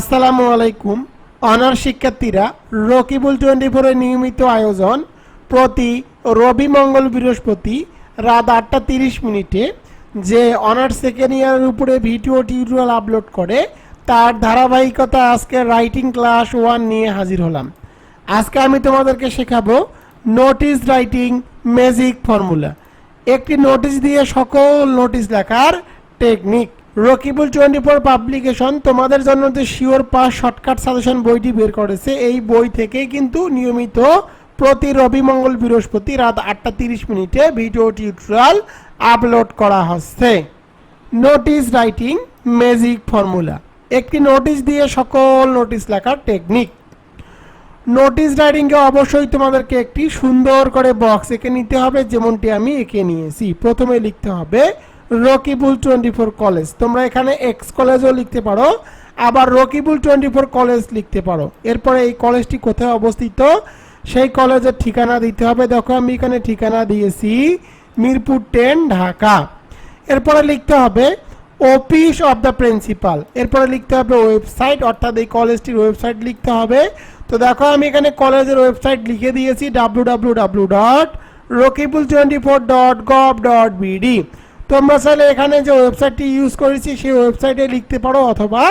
আসসালামু আলাইকুম। অনার শিক্ষার্থীরা রকিবুল টোয়েন্টি ফোরের নিয়মিত আয়োজন প্রতি রবি মঙ্গল বৃহস্পতি রাত আটটা তিরিশ মিনিটে যে অনার্স সেকেন্ড ইয়ারের উপরে ভিডিও টিউটোরিয়াল আপলোড করে, তার ধারাবাহিকতা আজকে রাইটিং ক্লাস ওয়ান নিয়ে হাজির হলাম। আজকে আমি তোমাদেরকে শেখাবো নোটিশ রাইটিং ম্যাজিক ফর্মুলা। একটি নোটিশ দিয়ে সকল নোটিশ লেখার technique. Rakibul twenty four publication তোমাদের জন্য যে শিওর পাস শর্টকাট সাজেশন বইটি বের করেছে, এই বই থেকেই কিন্তু নিয়মিত প্রতি রবি মঙ্গল বৃহস্পতি রাত আটটা তিরিশ মিনিটে ভিডিও টিউটোরিয়াল আপলোড করা হচ্ছে। Notice writing magic formula. একটি নোটিশ দিয়ে সকল নোটিশ লেখার টেকনিক। নোটিশ রাইটিংয়ে অবশ্যই তোমাদেরকে একটি সুন্দর করে বক্স এঁকে নিতে হবে, যেমনটি আমি এঁকে নিয়েছি। প্রথমে লিখতে হবে রকিবুল টোয়েন্টি ফোর কলেজ। তোমরা এখানে এক্স কলেজও লিখতে পারো, আবার রকিবুল টোয়েন্টি ফোর কলেজ লিখতে পারো। এরপরে এই কলেজটি কোথায় অবস্থিত? সেই কলেজের ঠিকানা দিতে হবে। দেখো, আমি এখানে ঠিকানা দিয়েছি, মিরপুর টেন, ঢাকা। এরপরে লিখতে হবে, অফিস অফ দ্য প্রিন্সিপাল। এরপরে লিখতে হবে, ওয়েবসাইট, অর্থাৎ এই কলেজটির ওয়েবসাইট লিখতে হবে। তো দেখো, আমি এখানে কলেজের ওয়েবসাইট লিখে দিয়েছি W W W dot Rakibul twenty four dot gov dot BD তোমরা চাইলে এখানে যে ওয়েবসাইটটি ইউজ করেছি, সেই ওয়েবসাইটে লিখতে পারো অথবা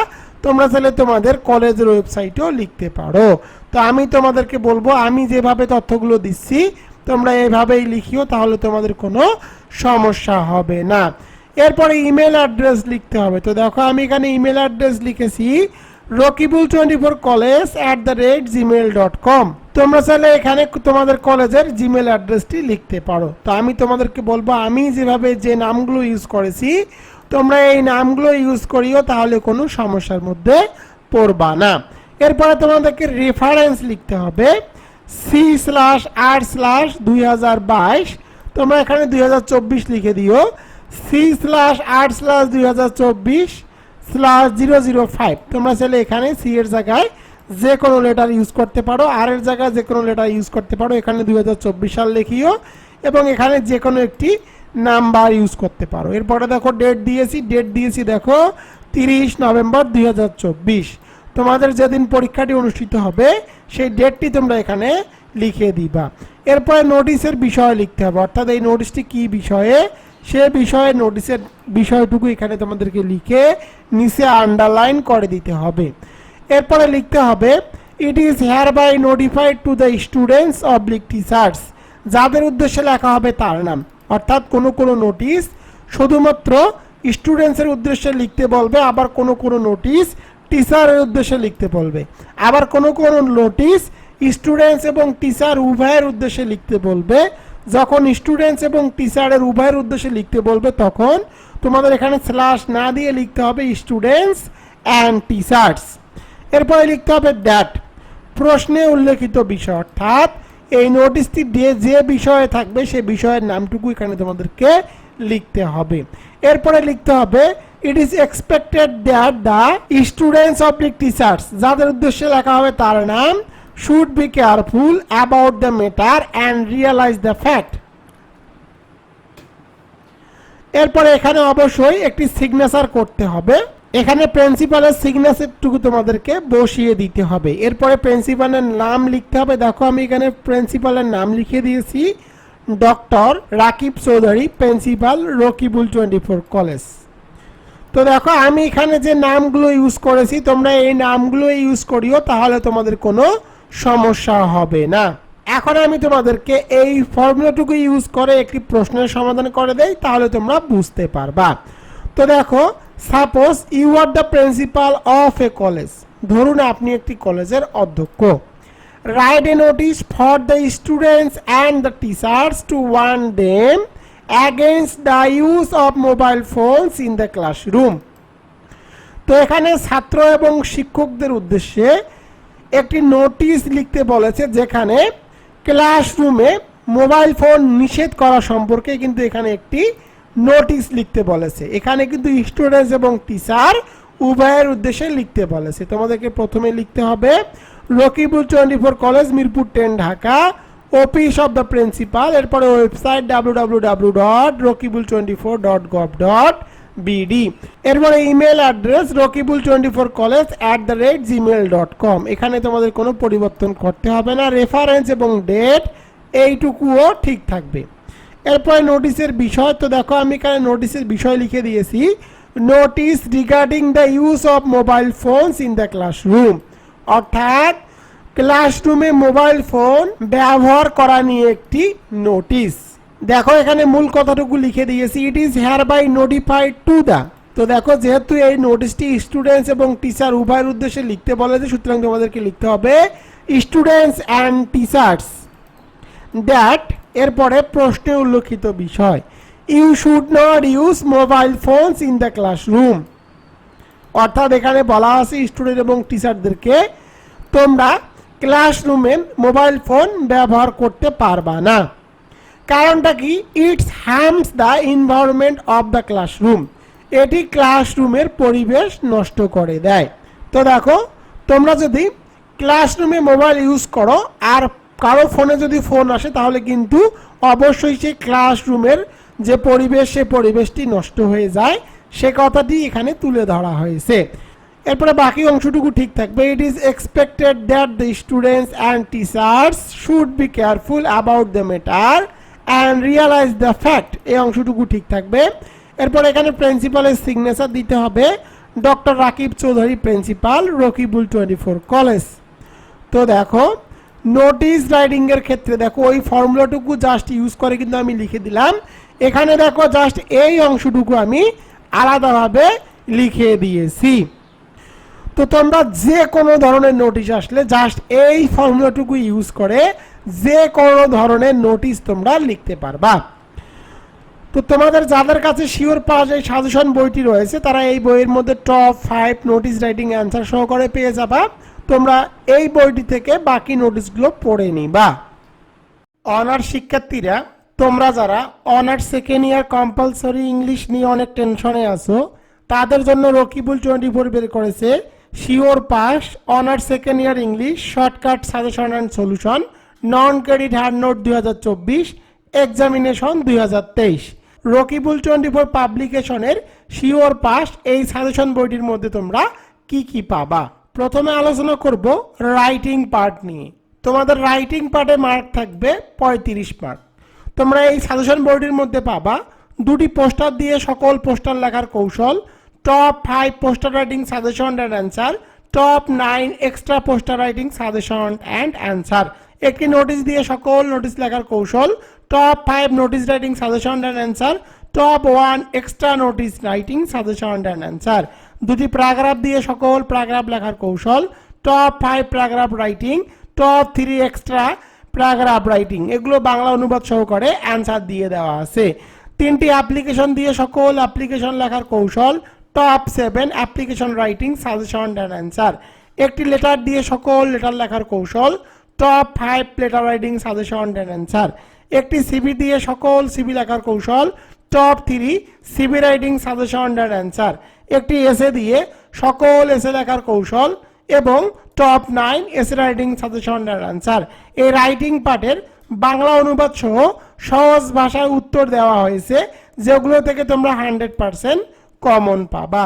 তোমরা চাইলে তোমাদের কলেজের ওয়েবসাইটেও লিখতে পারো। তো আমি তোমাদেরকে বলব, আমি যেভাবে তথ্যগুলো দিচ্ছি, তোমরা এভাবেই লিখিও, তাহলে তোমাদের কোনো সমস্যা হবে না। এরপরে ইমেল অ্যাড্রেস লিখতে হবে। তো দেখো, আমি এখানে ইমেল অ্যাড্রেস লিখেছি। Rakibul twenty four college at the rate Gmail dot com তোমরা চাইলে এখানে তোমাদের কলেজের জিমেল অ্যাড্রেসটি লিখতে পারো। তো আমি তোমাদেরকে বলব, আমি যেভাবে যে নামগুলো ইউজ করেছি, তোমরা এই নামগুলো ইউজ করিও, তাহলে কোনো সমস্যার মধ্যে পড়বা না। এরপরে তোমাদেরকে রেফারেন্স লিখতে হবে সি স্ল্যাশ আর স্ল্যাশ দুই হাজার বাইশ। তোমরা এখানে দুই হাজার চব্বিশ লিখে দিও সি স্ল্যাশ আট স্ল্যাশ দুই হাজার চব্বিশ। স্ল্যাশ জিরো জিরো ফাইভ তোমরা চাইলে এখানে সি এর জায়গায় যে কোনো লেটার ইউজ করতে পারো আর এর জায়গায় যে কোনো লেটার ইউজ করতে পারো। এখানে দুই হাজার চব্বিশ সাল লিখিও এবং এখানে যে কোনো একটি নাম্বার ইউজ করতে পারো। এরপরে দেখো ডেট দিয়েছি। ডেট দিয়েছি দেখো তিরিশ নভেম্বর দুই হাজার চব্বিশ। তোমাদের যেদিন পরীক্ষাটি অনুষ্ঠিত হবে, সেই ডেটটি তোমরা এখানে লিখে দিবা। এরপরে নোটিশের বিষয় লিখতে হবে। অর্থাৎ এই নোটিশটি কী বিষয়ে সে বিষয়ে নোটিশের বিষয়টুকু এখানে তোমাদেরকে লিখে নিচে আন্ডারলাইন করে দিতে হবে। এরপরে লিখতে হবে it is hereby notified to the students oblique teachers যাদের উদ্দেশ্যে লেখা হবে তার নাম। অর্থাৎ কোনো কোনো নোটিশ শুধুমাত্র স্টুডেন্টসের উদ্দেশ্যে লিখতে বলবে, আবার কোনো কোনো নোটিশ টিচারের উদ্দেশ্যে লিখতে বলবে। আবার কোনো কোনো নোটিশ স্টুডেন্টস এবং টিচার উভয়ের উদ্দেশ্যে লিখতে বলবে। যখন স্টুডেন্টস এবং টিচারের উভয়ের উদ্দেশ্যে লিখতে বলবে, তখন তোমাদের এখানে স্ল্যাশ না দিয়ে লিখতে হবে স্টুডেন্টস অ্যান্ড টিচার্স এরপরে লিখতে হবে দ্যাট প্রশ্নে উল্লেখিত বিষয়, অর্থাৎ এই নোটিশটি দিয়ে যে বিষয়ে থাকবে, সে বিষয়ের নামটুকু এখানে তোমাদেরকে লিখতে হবে। এরপরে লিখতে হবে it is expected that the students the teachers যাদের উদ্দেশ্যে লেখা হবে, তার নাম should be careful about the matter and realise the fact এরপরে এখানে অবশ্যই একটি সিগনেচার করতে হবে। এখানে প্রিন্সিপালের সিগনেচারটুকু তোমাদেরকে বসিয়ে দিতে হবে। এরপরে প্রিন্সিপালের নাম লিখতে হবে। দেখো আমি এখানে প্রিন্সিপালের নাম লিখে দিয়েছি। Doctor Rakib Chowdhury principal Rakibul twenty four college. তো দেখো, আমি এখানে যে নামগুলো ইউজ করেছি, তোমরা এই নামগুলো ইউজ করিও, তাহলে তোমাদের কোনো সমস্যা হবে না। এখন আমি তোমাদেরকে এই ফর্মুলাটুকু ইউজ করে একটি প্রশ্নের সমাধান করে দেই, তাহলে তোমরা বুঝতে পারবা। তো দেখো suppose you are the principal of a college ধরুন আপনি একটি কলেজের অধ্যক্ষ। Write a notice for the students and the teachers to warn them against the use of mobile phones in the classroom তো এখানে ছাত্র এবং শিক্ষকদের উদ্দেশ্যে একটি নোটিশ লিখতে বলেছে যেখানে ক্লাসরুমে মোবাইল ফোন নিষেধ করা সম্পর্কে কিন্তু এখানে একটি নোটিশ লিখতে বলেছে। এখানে কিন্তু স্টুডেন্টস এবং টিচার উভয়ের উদ্দেশ্যে লিখতে বলেছে। তোমাদেরকে প্রথমে লিখতে হবে, Rakibul twenty four college, Mirpur ten Dhaka, office of the principal, এরপরে website W W W dot Rakibul twenty four dot gov dot BD এরপরে email address Rakibul twenty four college at the rate Gmail dot com এখানে তোমাদের কোনো পরিবর্তন করতে হবে না। Reference এবং ডেট এইটুকুও ঠিক থাকবে। এরপরে নোটিশের বিষয়। তো দেখো, আমি এখানে নোটিশের বিষয় লিখে দিয়েছি। Notice regarding the use of mobile phones in the classroom অর্থাৎ ক্লাসরুমে মোবাইল ফোন ব্যবহার করা নিয়ে একটি নোটিশ দেখো, এখানে মূল কথাটুকু লিখে দিয়েছি। It is hereby notified to the তো দেখো, যেহেতু এই নোটিশটি স্টুডেন্টস এবং টিচার উভয়ের উদ্দেশ্যে লিখতে বলেছে, সুতরাং তোমাদেরকে লিখতে হবে স্টুডেন্টস অ্যান্ড টিচার্স দ্যাট এরপরে প্রশ্নে উল্লেখিত বিষয়। You should not use mobile phones in the classroom অর্থাৎ এখানে বলা আছে স্টুডেন্ট এবং টিচারদেরকে তোমরা ক্লাসরুমে মোবাইল ফোন ব্যবহার করতে পারবা না। কারণটা কি? It hampers the environment of the classroom এটি ক্লাসরুমের পরিবেশ নষ্ট করে দেয়। তো দেখো, তোমরা যদি ক্লাসরুমে মোবাইল ইউজ করো, আর কারও ফোনে যদি ফোন আসে, তাহলে কিন্তু অবশ্যই সেই ক্লাসরুমের যে পরিবেশ সে পরিবেশটি নষ্ট হয়ে যায়। সে কথাটি এখানে তুলে ধরা হয়েছে। এরপরে বাকি অংশটুকু ঠিক থাকবে। It is expected that the students and teachers should be careful about the matter and realise the fact এই অংশটুকু ঠিক থাকবে। এরপর এখানে প্রিন্সিপালের সিগনেচার দিতে হবে doctor Rakib Chowdhury principal, Rakibul twenty four college. তো দেখো নোটিশ রাইডিং এর ক্ষেত্রে দেখো, ওই ফর্মুলাটুকু জাস্ট ইউজ করে কিন্তু আমি লিখে দিলাম। এখানে দেখো জাস্ট এই অংশটুকু আমি আলাদাভাবে লিখে দিয়েছি। তো তোমরা যে কোনো ধরনের নোটিশ আসলে জাস্ট এই ফর্মুলাটুকু ইউজ করে যে কোনো ধরনের নোটিশ তোমরা লিখতে পারবা। তো তোমাদের যাদের কাছে শিওর পাস এই সাজেশন বইটি রয়েছে, তারা এই বইয়ের মধ্যে top five notice writing answer সহকারে পেয়ে যাবা। তোমরা এই বইটি থেকে বাকি নোটিশগুলো পড়ে নিবা। অনার্স শিক্ষার্থীরা, তোমরা যারা honours second year compulsory English নিয়ে অনেক টেনশনে আছো, তাদের জন্য রকিবুল টোয়েন্টি ফোর বের করেছে। Sure pass honours second year English shortcut suggestion and solution non credit hand note দুই হাজার চব্বিশ এক্সামিনেশন দুই হাজার তেইশ। রকিবুল টোয়েন্টি ফোর পাবলিকেশনের শিওর পাস এই সাজেশন বইটির মধ্যে তোমরা কি কি পাবা? প্রথমে আলোচনা করব রাইটিং পার্ট নিয়ে। তোমাদের রাইটিং পার্টে মার্ক থাকবে পঁয়ত্রিশ মার্ক তোমরা এই সাজেশন বোর্ডের মধ্যে পাবা দুটি পোস্টার দিয়ে সকল পোস্টার লেখার কৌশল top five poster writing suggestion and answer top nine extra poster writing suggestion and answer একটি নোটিশ দিয়ে সকল নোটিশ লেখার কৌশল top five notice writing suggestion and answer top one extra notice writing suggestion and answer দুটি paragraph দিয়ে সকল paragraph লেখার কৌশল top five paragraph writing top three extra paragraph writing এগুলো বাংলা অনুবাদ সহকারে অ্যান্সার দিয়ে দেওয়া আছে। তিনটি অ্যাপ্লিকেশন দিয়ে সকল অ্যাপ্লিকেশন লেখার কৌশল top seven application writing suggestion and answer একটি লেটার দিয়ে সকল লেটার লেখার কৌশল top five letter writing suggestion and answer একটি সিবি দিয়ে সকল সিবি লেখার কৌশল top three CV writing suggestion and answer একটি এসে দিয়ে সকল এসে লেখার কৌশল এবং top nine essay writing suggestion and answer এই রাইটিং পার্টের বাংলা অনুবাদ সহ সহজ ভাষায় উত্তর দেওয়া হয়েছে, যেগুলো থেকে তোমরা হান্ড্রেড পার্সেন্ট কমন পাবা।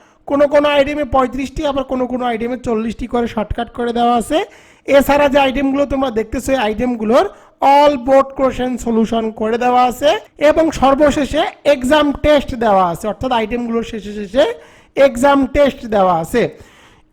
কোনো কোনো আইটেমে পঁয়ত্রিশটি, আবার কোনো কোনো আইটেমে চল্লিশটি করে শর্টকাট করে দেওয়া আছে। এছাড়া যে আইটেমগুলো তোমরা দেখতেছো, এই আইটেমগুলোর অল বোর্ড কোশ্চেন সলিউশন করে দেওয়া আছে এবং সর্বশেষে এক্সাম টেস্ট দেওয়া আছে। অর্থাৎ আইটেমগুলোর শেষে শেষে এক্সাম টেস্ট দেওয়া আছে।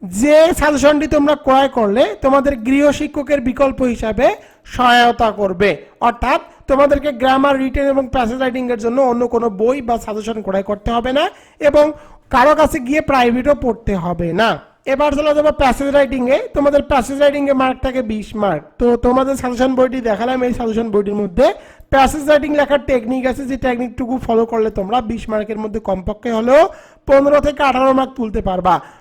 যে সাজেশনটি তোমরা ক্রয় করলে, তোমাদের গৃহ শিক্ষকের বিকল্প হিসাবে সহায়তা করবে। অর্থাৎ তোমাদেরকে গ্রামার রিটেন এবং প্যাসেজ রাইটিং এর জন্য অন্য কোনো বই বা সাজেশন ক্রয় করতে হবে না এবং কারও কাছে গিয়ে প্রাইভেটও পড়তে হবে না। এবার চলে যাব প্যাসেজ রাইটিং এ। তোমাদের প্যাসেজ রাইটিং এ মার্ক থাকে বিশ মার্ক তো তোমাদের সাজেশন বইটি দেখালাম এই সাজেশন বইটির মধ্যে। প্যাসেজ রাইটিং লেখার টেকনিক আছে, যে টেকনিকটুকু ফলো করলে তোমরা বিশ মার্কের মধ্যে কমপক্ষে হলেও পনেরো থেকে আঠারো মার্ক তুলতে পারবা।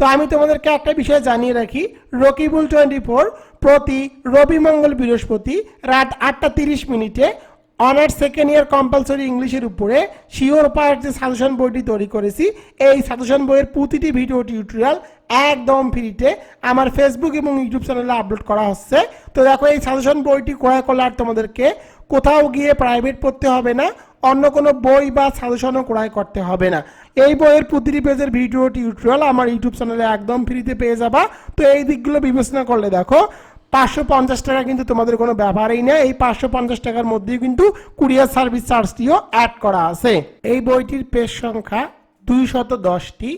তো আমি তোমাদেরকে একটা বিষয় জানিয়ে রাখি। রকিবুল টোয়েন্টি ফোর প্রতি রবি মঙ্গল বৃহস্পতি রাত আটটা তিরিশ মিনিটে অনার্স সেকেন্ড ইয়ার কম্পালসরি ইংলিশের উপরে শিওর পাওয়ার যে সাজেশন বইটি তৈরি করেছি, এই সাজেশন বইয়ের প্রতিটি ভিডিও টিউটোরিয়াল একদম ফ্রিতে আমার ফেসবুক এবং ইউটিউব চ্যানেলে আপলোড করা হচ্ছে। তো দেখো, এই সাজেশন বইটি ক্রয় করলে আর তোমাদেরকে কোথাও গিয়ে প্রাইভেট পড়তে হবে না, অন্য কোনো বই বা সাজেশনও ক্রয় করতে হবে না। এই বইয়ের প্রতিটি পেজের ভিডিও টিউটোরিয়াল আমার ইউটিউব চ্যানেলে একদম ফ্রিতে পেয়ে যাবা। তো এই দিকগুলো বিবেচনা করলে দেখো পাঁচশো পঞ্চাশ টাকা কিন্তু তোমাদের কোনো ব্যাপারই নেই। এই পাঁচশো পঞ্চাশ টাকার মধ্যেই কিন্তু কুরিয়ার সার্ভিস চার্জটিও অ্যাড করা আছে। এই বইটির পেজ সংখ্যা দুইশত দশটি।